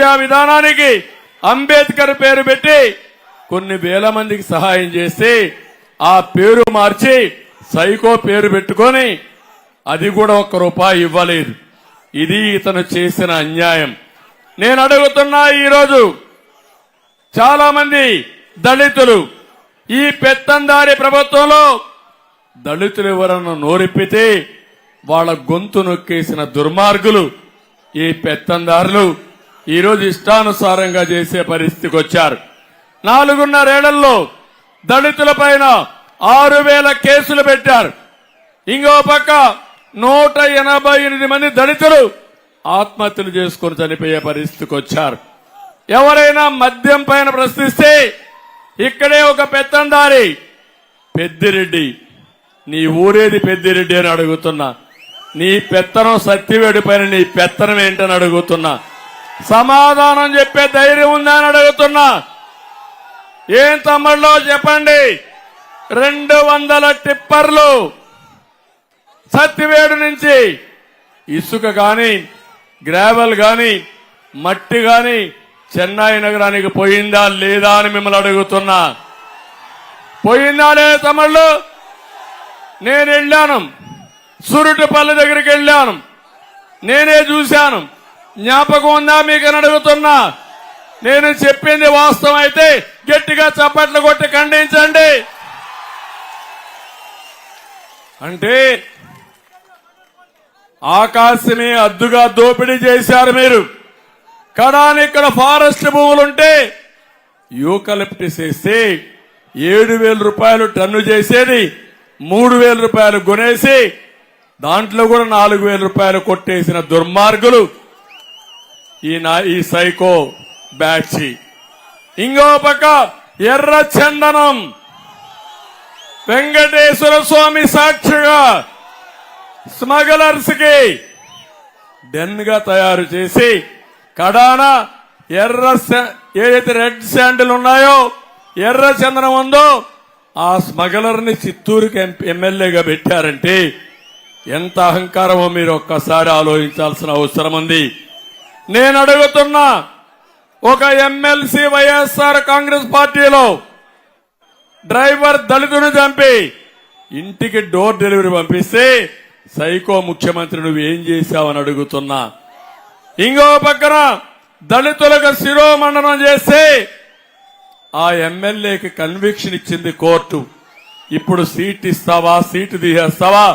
విద్యా విధానానికి అంబేద్కర్ పేరు పెట్టి కొన్ని వేల మందికి సహాయం చేసి ఆ పేరు మార్చి సైకో పేరు పెట్టుకొని అది కూడా ఒక్క రూపాయి ఇవ్వలేదు. ఇది ఇతను చేసిన అన్యాయం. నేను అడుగుతున్నా ఈరోజు చాలా మంది దళితులు ఈ పెత్తందారి ప్రభుత్వంలో దళితులు ఎవరన్నా నోరెప్పితే వాళ్ళ గొంతు నొక్కేసిన దుర్మార్గులు ఈ పెత్తందారులు ఈరోజు ఇష్టానుసారంగా చేసే పరిస్థితికి వచ్చారు. నాలుగున్నరేళ్ళలో దళితుల పైన ఆరు వేల కేసులు పెట్టారు. ఇంకో పక్క నూట ఎనభై ఎనిమిది మంది దళితులు ఆత్మహత్యలు చేసుకుని చనిపోయే పరిస్థితికి వచ్చారు. ఎవరైనా మద్యం పైన ప్రశ్నిస్తే ఇక్కడే ఒక పెత్తందారి పెద్దిరెడ్డి నీ ఊరేది పెద్దిరెడ్డి అని అడుగుతున్నా. నీ పెత్తనం సత్యవేడి పైన నీ పెత్తనం ఏంటని అడుగుతున్నా. సమాధానం చెప్పే ధైర్యం ఉందా అని అడుగుతున్నా. ఏం తమ్ముళ్ళో చెప్పండి. రెండు వందల టిప్పర్లు సత్తివేడు నుంచి ఇసుక గాని గ్రావెల్ గాని మట్టి గాని చెన్నై నగరానికి పోయిందా లేదా అని మిమ్మల్ని అడుగుతున్నా. పోయిందా లేదా తమ్ముళ్ళు? నేను వెళ్ళాను. సురుటిపల్లి దగ్గరికి వెళ్ళాను. నేనే చూశాను. జ్ఞాపకం ఉందా? మీకు అని అడుగుతున్నా. నేను చెప్పింది వాస్తవం అయితే గట్టిగా చప్పట్లు కొట్టి ఖండించండి. అంటే ఆకాశమే అద్దుగా దోపిడీ చేశారు మీరు. కడాని ఇక్కడ ఫారెస్ట్ భూములుంటే యూకలిప్టిస్ వేస్తే ఏడు వేల రూపాయలు టన్ను చేసేది మూడు వేల రూపాయలు కొనేసి దాంట్లో కూడా నాలుగు వేల రూపాయలు కొట్టేసిన దుర్మార్గులు. ఈ నా ఈ సైకో బ్యాచ్ ఇంకో పక్క ఎర్ర చందనం. వెంకటేశ్వర స్వామి సాక్షిగా స్మగలర్స్కి డెన్గా తయారు చేసి కడాన ఎర్ర ఏదైతే రెడ్ శాండిల్ ఉన్నాయో ఎర్ర చందనం ఉందో ఆ స్మగలర్ని చిత్తూరుకి ఎమ్మెల్యేగా పెట్టారంటే ఎంత అహంకారమో మీరు ఒక్కసారి ఆలోచించాల్సిన అవసరం ఉంది. నేను అడుగుతున్నా ఒక ఎమ్మెల్సీ వైఎస్ఆర్ కాంగ్రెస్ పార్టీలో డ్రైవర్ దళితుని చంపి ఇంటికి డోర్ డెలివరీ పంపిస్తే సైకో ముఖ్యమంత్రి నువ్వు ఏం చేశావని అడుగుతున్నా. ఇంకో పక్కన దళితులకు శిరోమండనం చేస్తే ఆ ఎమ్మెల్యేకి కన్విక్షన్ ఇచ్చింది కోర్టు. ఇప్పుడు సీట్ ఇస్తావా సీటు తీసేస్తావా?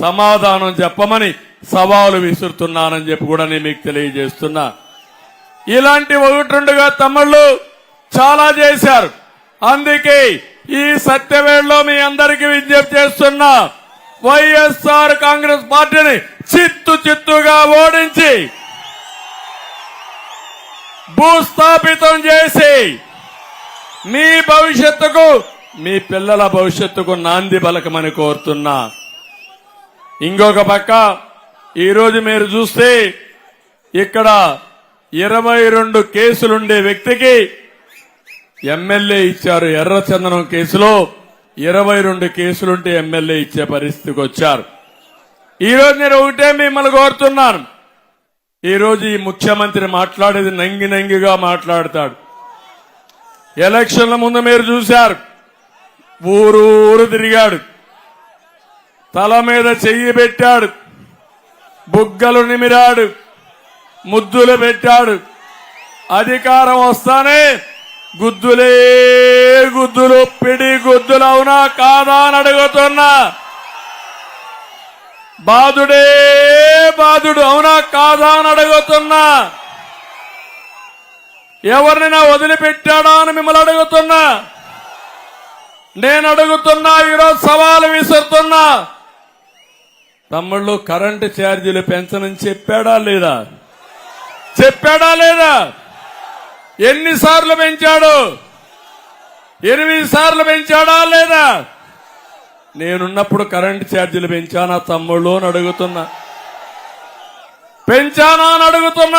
సమాధానం చెప్పమని సవాలు విసురుతున్నానని చెప్పి కూడా నేను మీకు తెలియజేస్తున్నా. ఇలాంటి ఒకటి రెండుగా తమ్ముళ్ళు చాలా చేశారు. అందుకే ఈ సత్యవేళలో మీ అందరికీ విజ్ఞప్తి చేస్తున్నా వైఎస్ఆర్ కాంగ్రెస్ పార్టీని చిత్తు చిత్తుగా ఓడించి భూస్థాపితం చేసి మీ భవిష్యత్తుకు మీ పిల్లల భవిష్యత్తుకు నాంది బలకమని కోరుతున్నా. ఇంకొక పక్క ఈరోజు మీరు చూస్తే ఇక్కడ ఇరవై రెండు కేసులుండే వ్యక్తికి ఎమ్మెల్యే ఇచ్చారు ఎర్రచందనం కేసులో. ఇరవై రెండు కేసులుంటే ఎమ్మెల్యే ఇచ్చే పరిస్థితికి వచ్చారు. ఈరోజు నేను ఒకటే మిమ్మల్ని కోరుతున్నాను. ఈరోజు ఈ ముఖ్యమంత్రి మాట్లాడేది నంగి నంగిగా మాట్లాడతాడు. ఎలక్షన్ల ముందు మీరు చూశారు. ఊరు ఊరు తిరిగాడు. తల మీద చెయ్యి పెట్టాడు. బుగ్గలు నిమిరాడు ముద్దులు పెట్టాడు. అధికారం వస్తానే గుద్దులే గుద్దులు పిడి గుద్దులు అవునా కాదా అని అడుగుతున్నా. బాధుడే బాధుడు అవునా కాదా అని అడుగుతున్నా. ఎవరినైనా వదిలిపెట్టాడా అని మిమ్మల్ని అడుగుతున్నా. నేను అడుగుతున్నా ఈరోజు సవాలు విసురుతున్నా. తమ్ముళ్ళు కరెంటు ఛార్జీలు పెంచనని చెప్పాడా లేదా? చెప్పాడా లేదా? ఎన్నిసార్లు పెంచాడు? ఎనిమిది సార్లు పెంచాడా లేదా? నేనున్నప్పుడు కరెంటు ఛార్జీలు పెంచానా తమ్ముళ్ళు అని అడుగుతున్నా. పెంచానా అని అడుగుతున్నా.